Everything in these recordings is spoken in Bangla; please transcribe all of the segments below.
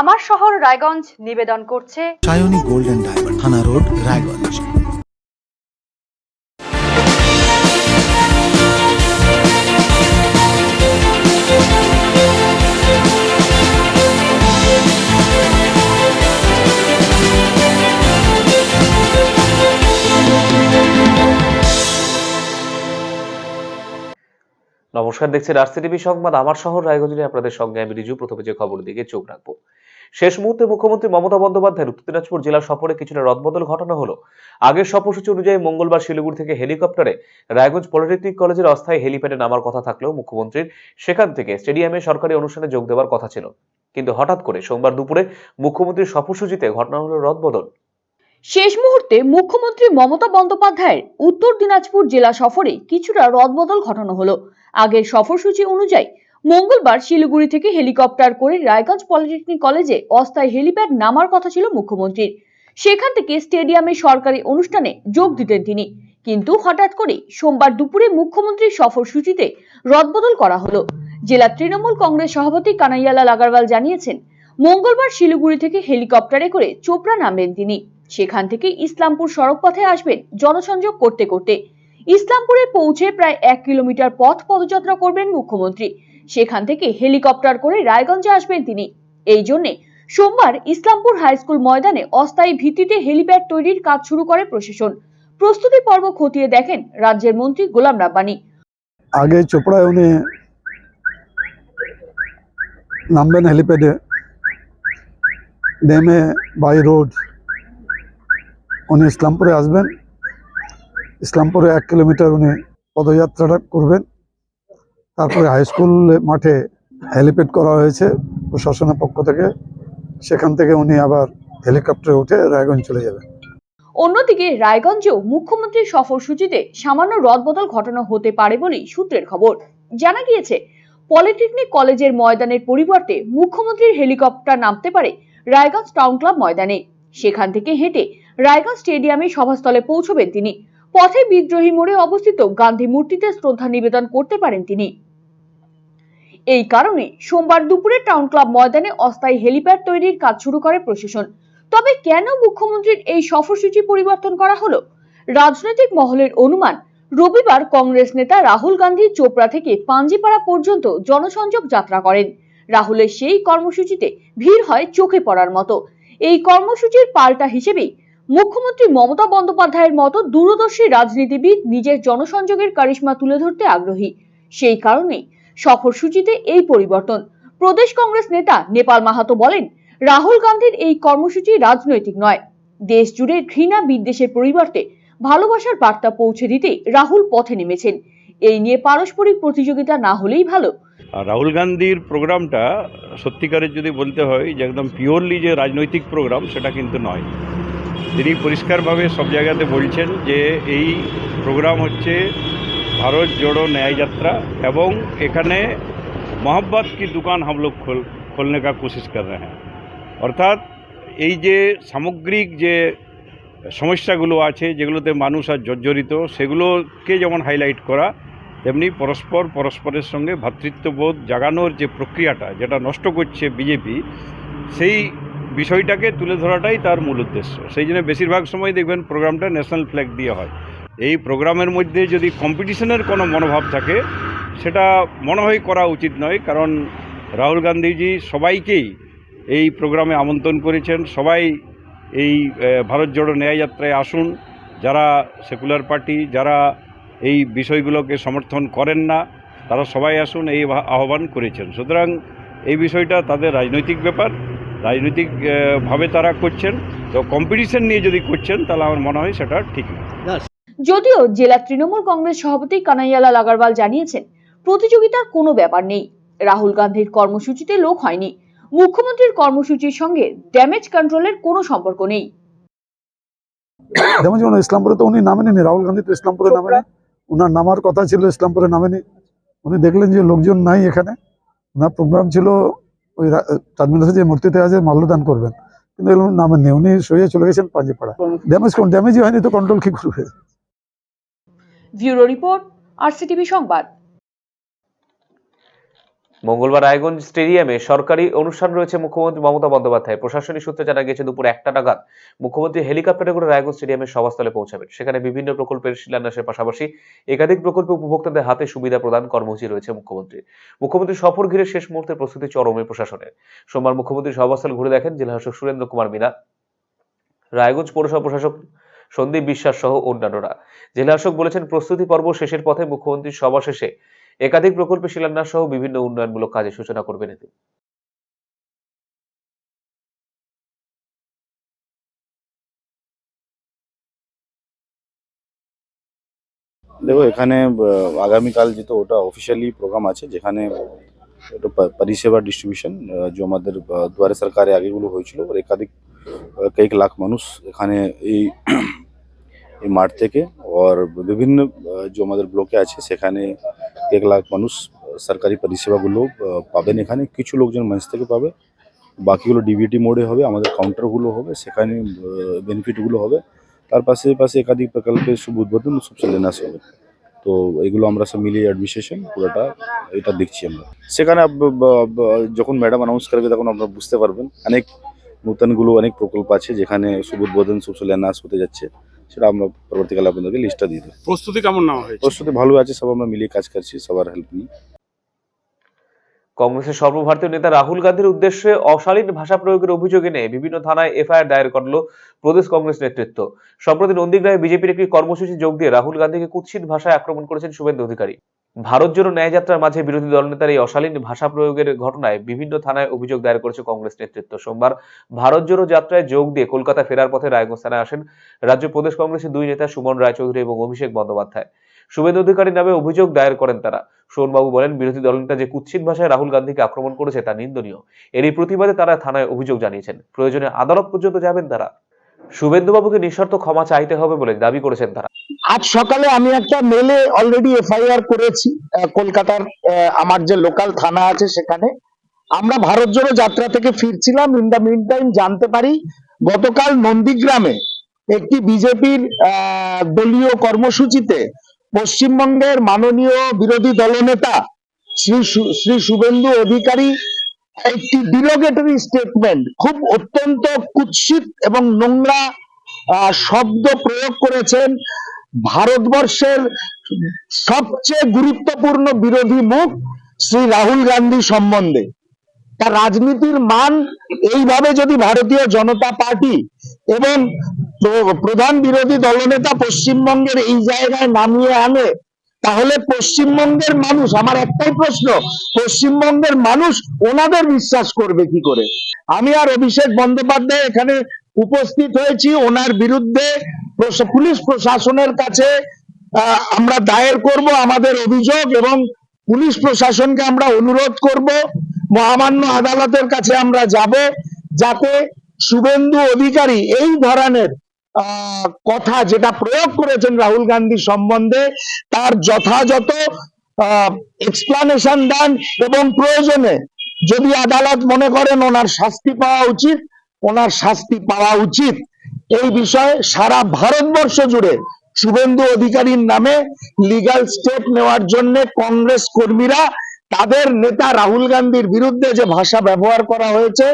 আমার শহর রায়গঞ্জ নিবেদন করছে সায়নী গোল্ডেন ডায়মন্ড থানা রোড রায়গঞ্জ। নমস্কার দেখছেন আরসি টিভি সংবাদ। আমার শহর রায়গঞ্জ নিয়ে আপনাদের সঙ্গে আমি রিজু। প্রথমে যে খবর দিকে চোখ রাখব। শেষ মুহূর্তে মুখ্যমন্ত্রী মমতা বন্দ্যোপাধ্যায়ের উত্তর দিনাজপুর জেলা সফরে কিছুটা রদবদল ঘটনা হলো। আগের সফরসূচি অনুযায়ী মঙ্গলবার শিলিগুড়ি থেকে হেলিকপ্টারে রায়গঞ্জ পলিটেকনিক কলেজের অস্থায়ী হেলিপ্যাডে নামার কথা থাকলেও মুখ্যমন্ত্রীর সেখান থেকে স্টেডিয়ামে সরকারি অনুষ্ঠানে যোগ দেওয়ার কথা ছিল। কিন্তু হঠাৎ করে সোমবার দুপুরে মুখ্যমন্ত্রীর সফরসূচিতে ঘটনা হলো রদবদল। শেষ মুহূর্তে মুখ্যমন্ত্রী মমতা বন্দ্যোপাধ্যায়ের উত্তর দিনাজপুর জেলা সফরে কিছুটা রদবদল ঘটানো হলো। আগের সফরসূচি অনুযায়ী মঙ্গলবার শিলিগুড়ি থেকে হেলিকপ্টার করে রায়গঞ্জ পলিটেকনিক কলেজে অস্থায়ী হেলিপ্যাড নামার কথা ছিল মুখ্যমন্ত্রীর। সেখান থেকে স্টেডিয়ামে সরকারি অনুষ্ঠানে যোগ দিতেন তিনি। কিন্তু হঠাৎ করে সোমবার দুপুরে মুখ্যমন্ত্রীর সফরসূচিতে রদবদল করা হলো। জেলা তৃণমূল কংগ্রেস সভাপতি কানাইয়ালাল আগারওয়াল জানিয়েছেন, মঙ্গলবার শিলিগুড়ি থেকে হেলিকপ্টারে করে চোপড়া নামবেন তিনি। সেখান থেকে ইসলামপুর সড়ক পথে আসবেন জনসংযোগ করতে করতে। ইসলামপুরে পৌঁছে প্রায় এক কিলোমিটার পথ পদযাত্রা করবেন মুখ্যমন্ত্রী। সেখান থেকে হেলিকপ্টার করে রায়গঞ্জে আসবেন তিনি। এই জন্যে সোমবার ইসলামপুর হাই স্কুল ময়দানে অস্থায়ী ভিত্তিতে হেলিপ্যাড তৈরির কাজ শুরু করে প্রশাসন। প্রস্তুতি পর্ব খতিয়ে দেখেন রাজ্যের মন্ত্রী গোলাম রাব্বানি। আগে চোপড়ায় উনি নামবেন হেলিপ্যাডে। নেমে বাই রোড উনি ইসলামপুরে আসবেন। ইসলামপুরে এক কিলোমিটার উনি পদযাত্রাটা করবেন। তারপরে হাই স্কুল মাঠে হেলিপ্যাড করা হয়েছে প্রশাসনের পক্ষ থেকে। সেখান থেকে উনি আবার হেলিকপ্টারে উঠে রায়গঞ্জ চলে যাবেন। অন্যদিকে রায়গঞ্জেও মুখ্যমন্ত্রীর সফরসূচিতে সামান্য রদবদল ঘটানো হতে পারে বলেই সূত্রের খবর। জানা গিয়েছে, পলিটেকনিক কলেজের ময়দানের পরিবর্তে মুখ্যমন্ত্রীর হেলিকপ্টার নামতে পারে রায়গঞ্জ টাউন ক্লাব ময়দানে। সেখান থেকে হেঁটে রায়গঞ্জ স্টেডিয়ামে সভাস্থলে পৌঁছবেন তিনি। পথে বিদ্রোহী মোড়ে অবস্থিত গান্ধী মূর্তিতে শ্রদ্ধা নিবেদন করতে পারেন তিনি। এই কারণে সোমবার দুপুরে টাউন ক্লাব ময়দানে অস্থায়ী হেলিপ্যাড তৈরির কাজ শুরু করে প্রশাসন। তবে কেন মুখ্যমন্ত্রীর এই সফরসূচি পরিবর্তন করা হলো? রাজনৈতিক মহলের অনুমান, রবিবার কংগ্রেস নেতা রাহুল গান্ধী চোপড়া থেকে পাঞ্জিপাড়া পর্যন্ত জনসংযোগ যাত্রা করেন। রাহুলের সেই কর্মসূচিতে ভিড় হয় চোখে পড়ার মতো। এই কর্মসূচির পাল্টা হিসেবেই মুখ্যমন্ত্রী মমতা বন্দ্যোপাধ্যায়ের মতো দূরদর্শী রাজনীতিবিদ নিজের জনসংযোগের কারিশ্মা তুলে ধরতে আগ্রহী। সেই কারণেই সফরসূচিতে এই পরিবর্তন। প্রদেশ কংগ্রেস নেতা নেপাল মাহাতো বলেন, রাহুল গান্ধীর এই কর্মসূচি রাজনৈতিক নয়। দেশ জুড়ে ঘৃণা বিদ্বেষের পরিবর্তে ভালোবাসার বার্তা পৌঁছে দিতে রাহুল পথে নেমেছেন। এই নিয়ে পারস্পরিক প্রতিযোগিতা না হলেই ভালো। রাহুল গান্ধীর প্রোগ্রামটা সত্যিকারের যদি বলতে হয় যে একদম পিওরলি যে রাজনৈতিক প্রোগ্রাম, সেটা কিন্তু নয়। তিনি পরিষ্কারভাবে সব জায়গাতে বলছেন যে এই প্রোগ্রাম হচ্ছে ভারত জোড়ো ন্যায়যাত্রা এবং এখানে মহাব্বত কি দোকান হাম লোক খোল, খোলনে কা কোশিশ কর রে হ্যাঁ। অর্থাৎ এই যে সামগ্রিক যে সমস্যাগুলো আছে, যেগুলোতে মানুষ আর জর্জরিত, সেগুলোকে যেমন হাইলাইট করা, তেমনি পরস্পর পরস্পরের সঙ্গে ভ্রাতৃত্ববোধ জাগানোর যে প্রক্রিয়াটা, যেটা নষ্ট করছে বিজেপি, সেই বিষয়টাকে তুলে ধরাটাই তার মূল উদ্দেশ্য। সেই জন্য বেশিরভাগ সময় দেখবেন প্রোগ্রামটা ন্যাশনাল ফ্ল্যাগ দিয়ে হয়। এই প্রোগ্রামের মধ্যে যদি কম্পিটিশনের কোনো মনোভাব থাকে, সেটা মনে হয় করা উচিত নয়, কারণ রাহুল গান্ধীজি সবাইকেই এই প্রোগ্রামে আমন্ত্রণ করেছেন। সবাই এই ভারত জোড়ো ন্যায় যাত্রায় আসুন। যারা সেকুলার পার্টি, যারা এই বিষয়গুলোকে সমর্থন করেন না, তারা সবাই আসুন, এই আহ্বান করেছেন। সুতরাং এই বিষয়টা তাদের রাজনৈতিক ব্যাপার। রাজনৈতিক আহ, ভাবে তারা করছেন। তো কম্পিটিশন নিয়ে যদি করছেন তাহলে আমার মনে হয় সেটা ঠিক না। যদিও জেলা তৃণমূল কংগ্রেস সভাপতি কানাইয়ালাল আগারওয়াল জানিয়েছেন প্রতিযোগিতার কোনো ব্যাপার নেই। রাহুল গান্ধীর কর্মসূচিতে লোক হয়নি। মুখ্যমন্ত্রীর কর্মসূচির সঙ্গে ড্যামেজ কন্ট্রোলের কোনো সম্পর্ক নেই। যেমন যেমন ইসলামপুরে তো উনি নামেনি রাহুল গান্ধী তো ইসলামপুরে নামেনি ওনার নামার কথা ছিল ইসলামপুরে নামেনি। উনি দেখলেন যে লোকজন নাই এখানে। ওনার প্রোগ্রাম ছিল ওই টার্মিনাসে যে মূর্তিতে আছে, মাল্যদান করবেন। কিন্তু এগুলো উনি নেই, উনি সরিয়ে চলে গেছেন পাঞ্জিপাড়া ড্যামেজ কোন ড্যামেজই হয়নি তো কন্ট্রোল কি করবে? ব্যুরো রিপোর্ট আরসিটিভি সংবাদ। মঙ্গলবার রায়গঞ্জ স্টেডিয়ামে সরকারি অনুষ্ঠান রয়েছে মুখ্যমন্ত্রী মমতা বন্দ্যোপাধ্যায়। প্রশাসনিক সূত্রে জানা গেছে দুপুর একটা নাগাদ মুখ্যমন্ত্রী হেলিকপ্টারে করে রায়গঞ্জ স্টেডিয়ামের সভাস্থলে পৌঁছাবেন। সেখানে বিভিন্ন প্রকল্পের শিলান্যাসের পাশাপাশি একাধিক প্রকল্পে উপভোক্তাদের হাতে সুবিধা প্রদান কর্মসূচি রয়েছে মুখ্যমন্ত্রী। মুখ্যমন্ত্রী সফর ঘিরে শেষ মুহূর্তে প্রস্তুতি চরমে প্রশাসনের। সোমবার মুখ্যমন্ত্রী সভাস্থল ঘুরে দেখেন জেলাশাসক সুরেন্দ্র কুমার মিনা, রায়গঞ্জ পৌরসভা প্রশাসক সন্দীপ বিশ্বাস সহ অন্যান্যরা। জেলাশাসক বলেছেন, প্রস্তুতি পর্ব শেষের পথে মুখ্যমন্ত্রী সভা শেষে একাধিক প্রকল্পে শিলান্যাস সহ বিভিন্ন উন্নয়নমূলক কাজের সূচনা করবেন এতে। দেখো, এখানে আগামীকাল যেহেতু ওটা অফিসিয়ালি প্রোগ্রাম আছে, যেখানে পরিষেবা ডিস্ট্রিবিউশন যে আমাদের দুয়ারে সরকারে আগেগুলো হয়েছিল, ওর একাধিক কয়েক লাখ মানুষ এখানে এই এই মাঠ থেকে, ওর বিভিন্ন যে আমাদের ব্লকে আছে, সেখানে এক লাখ মানুষ সরকারি পরিষেবাগুলো পাবেন এখানে। কিছু লোকজন মঞ্চ থেকে পাবে। বাকিগুলো ডিবিটি মোডে হবে, আমাদের কাউন্টারগুলো হবে, সেখানে বেনিফিটগুলো হবে। তার পাশে পাশে একাধিক প্রকল্পের শুভ উদ্বোধন, সব শিলান্যাস হবে তো এগুলো আমরা সব মিলিয়ে অ্যাডমিনিস্ট্রেশন পুরোটা এটা দেখছি আমরা। সেখানে যখন ম্যাডাম অ্যানাউন্স করবে, তখন আপনারা বুঝতে পারবেন। অনেক নূতনগুলো অনেক প্রকল্প আছে, যেখানে শুভ উদ্বোধন শুভ শিলান্যাস হতে যাচ্ছে। সেটা আমরা পরবর্তীকালে আপনাদেরকে লিস্টটা দিয়ে দেবো। প্রস্তুতি কেমন নেওয়া হয়েছে? প্রস্তুতি ভালো আছে সব আমরা মিলিয়ে কাজ করছি সবার হেল্প নিয়ে। কংগ্রেসের সর্বভারতীয় নেতা রাহুল গান্ধীর উদ্দেশ্যে অশালীন ভাষা প্রয়োগের অভিযোগ এনে বিভিন্ন থানায় এফআইআর দায়ের করল প্রদেশ কংগ্রেস নেতৃত্ব। সম্প্রতি নন্দীগ্রামে বিজেপির একটি কর্মসূচি যোগ দিয়ে রাহুল গান্ধীকে কুৎসিত ভাষায় আক্রমণ করেছেন শুভেন্দু অধিকারী। ভারত জোড়ো ন্যায়যাত্রার মাঝে বিরোধী দলনেতার এই অশালীন ভাষা প্রয়োগের ঘটনায় বিভিন্ন থানায় অভিযোগ দায়ের করেছে কংগ্রেস নেতৃত্ব। সোমবার ভারত জোড়ো যাত্রায় যোগ দিয়ে কলকাতা ফেরার পথে রায়গঞ্জ থানায় আসেন রাজ্য প্রদেশ কংগ্রেসের দুই নেতা সুমন রায়চৌধুরী এবং অভিষেক বন্দ্যোপাধ্যায়। শুভেন্দু অধিকারী নামে অভিযোগ দায়ের করেন তারা। সোনবাবু বলেন, বিরোধী দলনেতা যে কুৎসিত ভাষায় রাহুল গান্ধীকে আক্রমণ করেছে তা নিন্দনীয়। এরই প্রতিবাদে তারা থানায় অভিযোগ জানিয়েছেন। প্রয়োজনে আদালত পর্যন্ত যাবেন তারা। শুভেন্দুবাবুকে নিঃশর্ত ক্ষমা চাইতে হবে বলে দাবি করেছেন তারা। আজ সকালে আমি একটা মেলে অলরেডি এফআইআর করেছি কলকাতার আমার যে লোকাল থানা আছে সেখানে। আমরা ভারত জোড়ো যাত্রা থেকে ফিরছিলাম ইন দ্য মিন টাইম জানতে পারি গতকাল নন্দীগ্রামে একটি বিজেপির দলীয় কর্মসূচিতে পশ্চিমবঙ্গের মাননীয় বিরোধী দলনেতা শ্রী শ্রী শুভেন্দু অধিকারী একটি ডিরোগেটরি স্টেটমেন্ট খুব অত্যন্ত কুৎসিত এবং নোংরা শব্দ প্রয়োগ করেছেন। ভারতবর্ষের সবচেয়ে গুরুত্বপূর্ণ বিরোধী মুখ শ্রী রাহুল গান্ধী সম্বন্ধে। তার রাজনীতির মান এইভাবে যদি ভারতীয় জনতা পার্টি এবং প্রধান বিরোধী দলনেতা পশ্চিমবঙ্গের এই জায়গায় নামিয়ে আনে তাহলে পশ্চিমবঙ্গের মানুষ, আমার একটাই প্রশ্ন, পশ্চিমবঙ্গের মানুষ ওনাদের বিশ্বাস করবে কি করে? আমি আর অভিষেক বন্দ্যোপাধ্যায় এখানে উপস্থিত হয়েছি, ওনার বিরুদ্ধে পুলিশ প্রশাসনের কাছে আমরা দায়ের করব আমাদের অভিযোগ এবং পুলিশ প্রশাসনকে আমরা অনুরোধ করব, মহামান্য আদালতের কাছে আমরা যাব, যাতে শুভেন্দু অধিকারী এই ধরনের কথা যেটা প্রয়োগ করেছেন রাহুল গান্ধী সম্বন্ধে, তার যথাযথ এক্সপ্লানেশন দেন এবং প্রয়োজনে যদি আদালত মনে করেন ওনার শাস্তি পাওয়া উচিত, ওনার শাস্তি পাওয়া উচিত। এই বিষয়ে সারা ভারতবর্ষ জুড়ে শুভেন্দু অধিকারীর নামে লিগ্যাল স্টেপ নেওয়ার জন্য কংগ্রেস কর্মীরা, তাদের নেতা রাহুল গান্ধীর বিরুদ্ধে যে ভাষা ব্যবহার করা হয়েছে,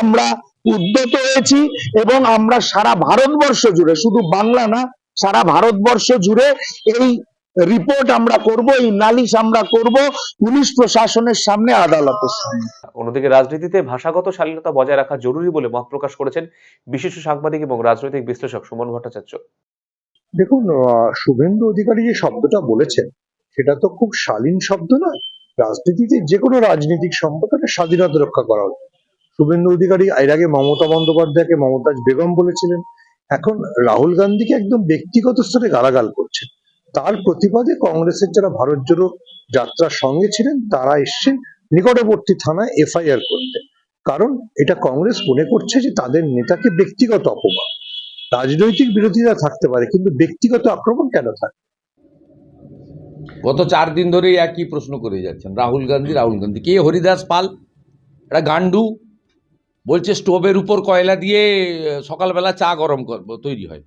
আমরা উদ্যত হয়েছি এবং আমরা সারা ভারতবর্ষ জুড়ে শুধু বাংলা না সারা ভারতবর্ষ জুড়ে এই রিপোর্ট আমরা করব এই নালিশ আমরা করব পুলিশ প্রশাসনের সামনে আদালতের সামনে। অন্যদিকে রাজনীতিতে ভাষাগত শালীনতা বজায় রাখা জরুরি বলে মত প্রকাশ করেছেন বিশিষ্ট সাংবাদিক এবং রাজনৈতিক বিশ্লেষক সুমন ভট্টাচার্য। দেখুন আহ, শুভেন্দু অধিকারী যে শব্দটা বলেছেন সেটা তো খুব শালীন শব্দ নয়। রাজনীতিতে যে কোনো রাজনৈতিক সম্পর্কে স্বাধীনতা রক্ষা করা উচিত। শুভেন্দু অধিকারী এর আগে মমতা বন্দ্যোপাধ্যায়কে মমতাজ বেগম বলেছিলেন। এখন রাহুল গান্ধীকে একদম ব্যক্তিগত স্তরে গালাগাল করছেন তার প্রতিবাদে কংগ্রেসের যারা ভারত জোড়ো যাত্রার সঙ্গে ছিলেন, তারা এসছেন নিকটবর্তী থানায় এফআইআর করতে। কারণ এটা কংগ্রেস মনে করছে যে তাদের নেতাকে ব্যক্তিগত অপমান। রাজনৈতিক বিরোধীরা থাকতে পারে, কিন্তু ব্যক্তিগত আক্রমণ কেন থাকে গত চার দিন ধরেই একই প্রশ্ন করে যাচ্ছেন। রাহুল গান্ধী রাহুল গান্ধী। কে? হরিদাস পাল। একটা গান্ডু বলছে, স্টোভের উপর কয়লা দিয়ে সকালবেলা চা গরম করব, তৈরি হয়।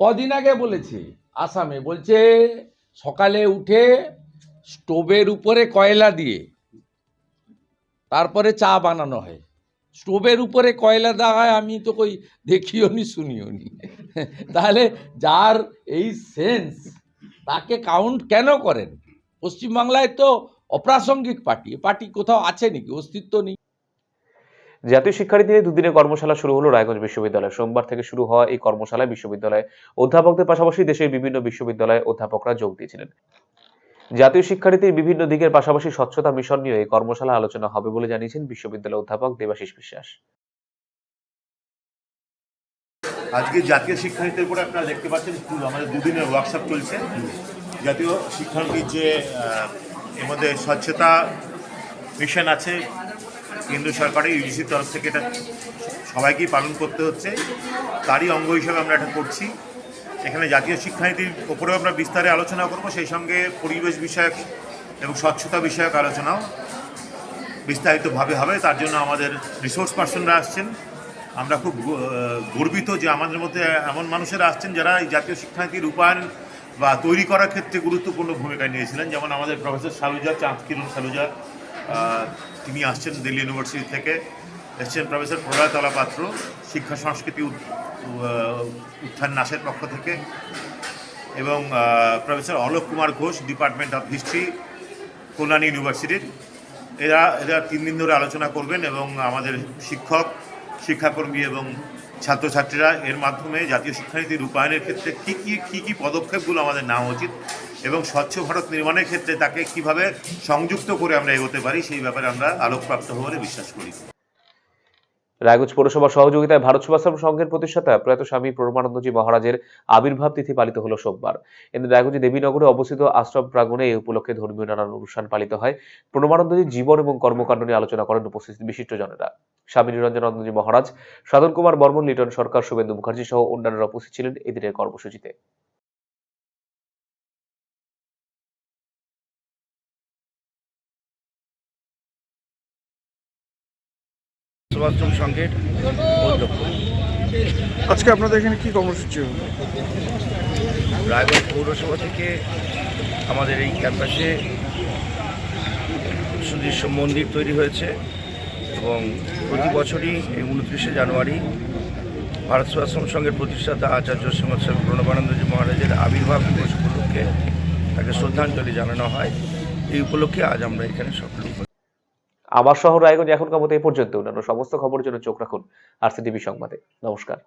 কদিন আগে বলেছে, আসামে বলছে, সকালে উঠে স্টোভের উপরে কয়লা দিয়ে, তারপরে চা বানানো হয়। স্টোভের উপরে কয়লা দেওয়া হয়, আমি তো কই দেখিও নি, শুনিও নি। তাহলে যার এই সেন্স, তাকে কাউন্ট কেন করেন? পশ্চিমবাংলায় তো অপ্রাসঙ্গিক পার্টি পার্টি কোথাও আছে নাকি? অস্তিত্ব নেই। জাতীয় শিক্ষানীতি নিয়ে দুদিনের কর্মশালা শুরু হলো রায়গঞ্জ বিশ্ববিদ্যালয়ে। সোমবার থেকে শুরু হওয়া এই কর্মশালায় বিশ্ববিদ্যালয়ে অধ্যাপকদের পাশাপাশি দেশের বিভিন্ন বিশ্ববিদ্যালয়ে অধ্যাপকরা যোগ দিয়েছিলেন। জাতীয় শিক্ষানীতির বিভিন্ন দিকের পাশাপাশি স্বচ্ছতা মিশন নিয়ে এই কর্মশালা আলোচনা হবে বলে জানিয়েছেন বিশ্ববিদ্যালয় অধ্যাপক দেবাশিস বিশ্বাস। আজকে জাতীয় শিক্ষানীতির উপরে আপনারা দেখতে পাচ্ছেন আমাদের দুদিনের ওয়ার্কশপ চলছে। জাতীয় শিক্ষানীতির যে এর মধ্যে স্বচ্ছতা মিশন আছে কেন্দ্র সরকারের ইউজিসির তরফ থেকে এটা সবাইকেই পালন করতে হচ্ছে। তারই অঙ্গ হিসাবে আমরা এটা করছি। এখানে জাতীয় শিক্ষানীতির ওপরেও আমরা বিস্তারে আলোচনা করব, সেই সঙ্গে পরিবেশ বিষয়ক এবং স্বচ্ছতা বিষয়ক আলোচনাও বিস্তারিতভাবে হবে। তার জন্য আমাদের রিসোর্স পার্সনরা আসছেন। আমরা খুব গর্বিত যে আমাদের মধ্যে এমন মানুষেরা আসছেন যারা এই জাতীয় শিক্ষানীতি রূপায়ণ বা তৈরি করার ক্ষেত্রে গুরুত্বপূর্ণ ভূমিকা নিয়েছিলেন। যেমন আমাদের প্রফেসর সালুজা চাঁদ কিরণ সালুজা তিনি আসছেন দিল্লি ইউনিভার্সিটি থেকে। এসছেন প্রফেসর প্রলয়তলা পাত্র, শিক্ষা, সংস্কৃতি উত- উত্থান নাসের পক্ষ থেকে এবং professor Alok Kumar Ghosh, department of history, Kalyani ইউনিভার্সিটির। এরা এরা তিন দিন ধরে আলোচনা করবেন এবং আমাদের শিক্ষক, শিক্ষাকর্মী এবং ছাত্রছাত্রীরা এর মাধ্যমে জাতীয় শিক্ষানীতি রূপায়ণের ক্ষেত্রে কী কী কী কী পদক্ষেপগুলো আমাদের নেওয়া উচিত এবং স্বচ্ছ ভারত নির্মাণের ক্ষেত্রে তাকে কীভাবে সংযুক্ত করে আমরা এগোতে পারি, সেই ব্যাপারে আমরা আলোকপ্রাপ্ত হব বলে বিশ্বাস করি। রায়গঞ্জ পৌরসভার সহযোগিতায় ভারত সেবাশ্রম সংঘের প্রতিষ্ঠাতা প্রয়াত স্বামী প্রমানন্দজি মহারাজের আবির্ভাব তিথি পালিত হলো সোমবার। এদিন রায়গঞ্জ দেবীনগরে অবস্থিত আশ্রম প্রাঙ্গণে এই উপলক্ষে ধর্মীয় নানান অনুষ্ঠান পালিত হয়। প্রণমানন্দজির জীবন এবং কর্মকাণ্ড নিয়ে আলোচনা করেন উপস্থিত বিশিষ্টজনেরা। স্বামী নিরঞ্জনানন্দজি মহারাজ, সাধন কুমার বর্মন লিটন সরকার, শুভেন্দু মুখার্জি সহ অন্যান্যরা উপস্থিত ছিলেন এদিনের কর্মসূচিতে। সেবাশ্রম সংঘের অধ্যক্ষ আজকে আপনাদের এখানে কি কর্মসূচি রায়গঞ্জ পৌরসভা থেকে আমাদের এই ক্যাম্পাসে সুদৃশ্য মন্দির তৈরি হয়েছে এবং প্রতি বছরই এই উনত্রিশে জানুয়ারি ভারত সেবাশ্রম সংঘের প্রতিষ্ঠাতা আচার্য শ্রীমৎ স্বামী প্রণবানন্দজি মহারাজের আবির্ভাব দিবস উপলক্ষে তাকে শ্রদ্ধাঞ্জলি জানানো হয়। এই উপলক্ষে আজ আমরা এখানে সকলে আমার শহর রায়গঞ্জ এখনকার মতো এ পর্যন্ত। অন্যান্য সমস্ত খবরের জন্য চোখ রাখুন আর সংবাদে। নমস্কার।